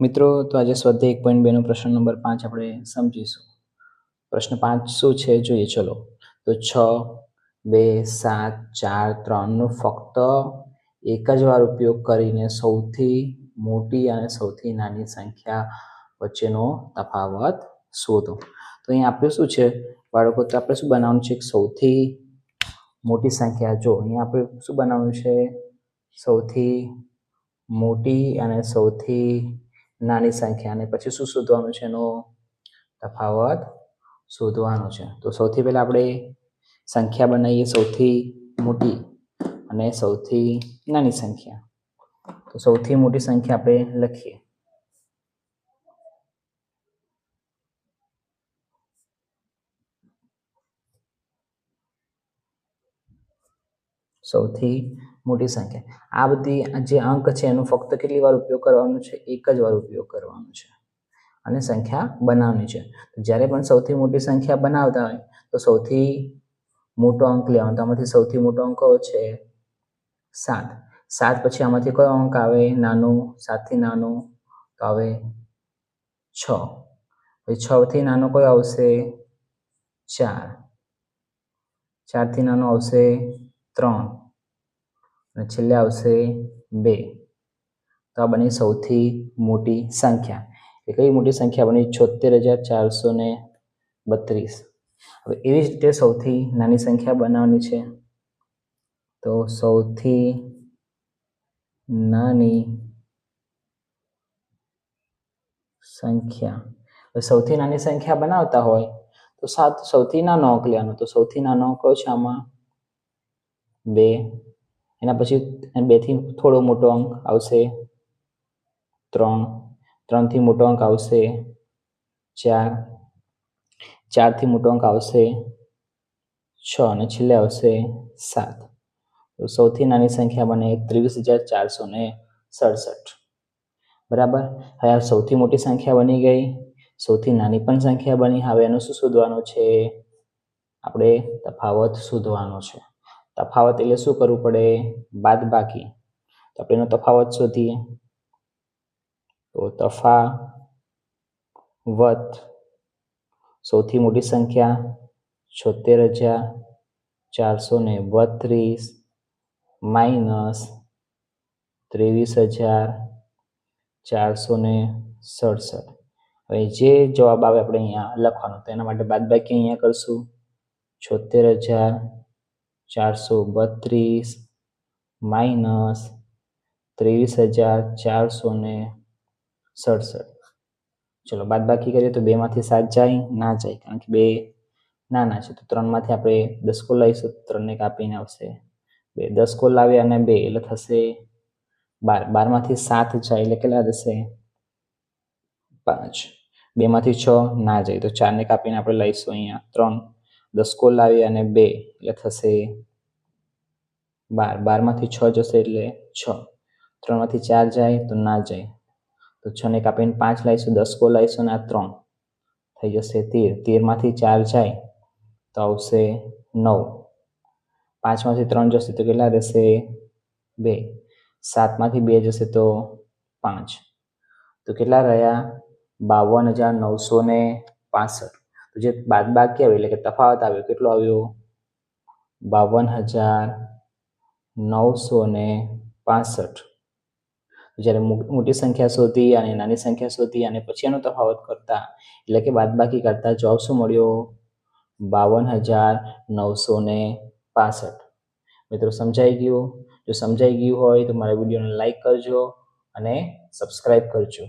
મિત્રો, તો આજે સ્વાધ્યાય એક પોઈન્ટ બેનો પ્રશ્ન નંબર પાંચ આપણે સમજીશું. પ્રશ્ન પાંચ શું છે? જોઈએ, ચલો. તો છ, બે, સાત, ચાર ત્રણનો ફક્ત એક જ વાર ઉપયોગ કરીને સૌથી મોટી અને સૌથી નાની સંખ્યા વચ્ચેનો તફાવત શોધો. તો અહીંયા આપણે શું છે? બાળકો, તો આપણે શું બનાવવાનું છે? સૌથી મોટી સંખ્યા. જો અહીંયા આપણે શું બનાવવાનું છે? સૌથી મોટી અને સૌથી નાની સંખ્યા અને પછી શું શોધવાનું છે એનો તફાવત શોધવાનો છે. તો સૌથી પહેલાં આપણે સંખ્યા બનાવીએ સૌથી મોટી અને સૌથી નાની સંખ્યા. તો સૌથી મોટી સંખ્યા આપણે લખીએ. સૌથી મોટી સંખ્યા. આ બધી જે અંક છે એનો ફક્ત કેટલી વાર ઉપયોગ કરવાનો છે? એક જ વાર ઉપયોગ કરવાનો છે. અને સંખ્યા બનાવવાની છે. જ્યારે પણ સૌથી મોટી સંખ્યા બનાવતા હોય, તો સૌથી મોટો અંક લેવાનો. તો આમાંથી સૌથી મોટો અંક છે? સાત. સાત પછી આમાંથી કયો અંક આવે? નાનો. સાતથી નાનો. તો આવે છ. પછી છથી નાનો કયો આવશે? ચાર. ચારથી નાનો આવશે ત્રણ. અને છેલ્લે આવશે બે. તો આ બની સૌથી મોટી સંખ્યા. એ કઈ મોટી સંખ્યા બની? છોતેર હજાર ચારસો ને બત્રીસ. હવે એવી જ રીતે સૌથી નાની સંખ્યા બનાવવાની છે. તો સૌથી નાની સંખ્યા. સૌથી નાની સંખ્યા બનાવતા હોય તો સાત, સૌથી નાનો અંક લેવાનો. તો સૌથી નાનો અંક છે આમાં? બે. એના પછી બેથી થોડો મોટો અંક આવશે. ત્રણ. ત્રણથી મોટો અંક આવશે. ચાર. ચારથી મોટો અંક આવશે. છ અને છેલ્લે આવશે સાત. તો સૌથી નાની સંખ્યા બને ત્રેવીસ હજાર ચારસો ને સડસઠ. બરાબર? હવે આ સૌથી મોટી સંખ્યા બની ગઈ. સૌથી નાની પણ સંખ્યા બની. હવે એનું શું શોધવાનું છે? આપણે તફાવત શોધવાનો છે. તફાવત એટલે શું કરવું પડે? બાદ બાકી તો આપણે એનો તફાવત શોધીએ. તો તફાવત. સૌથી મોટી સંખ્યા છોતેર હજાર ચારસો ને બત્રીસ માઇનસ ત્રેવીસ હજાર ચારસો ને સડસઠ. હવે જે જવાબ આવે આપણે અહીંયા લખવાનો, તો એના માટે બાદબાકી અહીંયા કરશું. છોતેર હજાર ચારસો બત્રીસ માઇનસ ત્રેવીસ હજાર ચારસો ને સડસઠ. ચલો બાદ બાકી કરીએ તો બેમાંથી સાત જાય, ના જાય, કારણ કે બે નાના છે. તો ત્રણમાંથી આપણે દસ કોલ લાવીશું ત્રણને કાપીને આવશે બે. દસ કોલ લાવીએ અને બે, એટલે થશે બાર. બારમાંથી સાત જાય, એટલે કેટલા થશે? પાંચ. બેમાંથી છ, ના જાય. તો ચારને કાપીને આપણે લઈશું અહીંયા ત્રણ. દસ કોલ લાવી અને બે, એટલે થશે બાર. બારમાંથી છ જશે એટલે છ. ત્રણમાંથી ચાર જાય તો ના જાય. તો છ ને કાપીને પાંચ લાવીશું, દસ કોલ લાવીશું અને આ ત્રણ. થઈ જશે તેર. તેરમાંથી ચાર જાય તો આવશે નવ. પાંચમાંથી ત્રણ જશે તો કેટલા રહેશે બે. સાતમાંથી બે જશે તો પાંચ. તો કેટલા રહ્યા? બાવન હજાર નવસો ને પાસઠ. તો જે બાદ બાકી આવે, એટલે કે તફાવત આવ્યો, કેટલો આવ્યો? બાવન હજાર નવસો ને પાસઠ. જ્યારે મોટી સંખ્યા શોધી અને નાની સંખ્યા શોધી અને પછી એનો તફાવત કરતા, એટલે કે બાદબાકી કરતા જવાબ શું મળ્યો? બાવન હજાર નવસો ને પાસઠ. મિત્રો, સમજાઈ ગયું? જો સમજાઈ ગયું હોય તો મારા વિડીયોને લાઈક કરજો અને સબસ્ક્રાઈબ કરજો.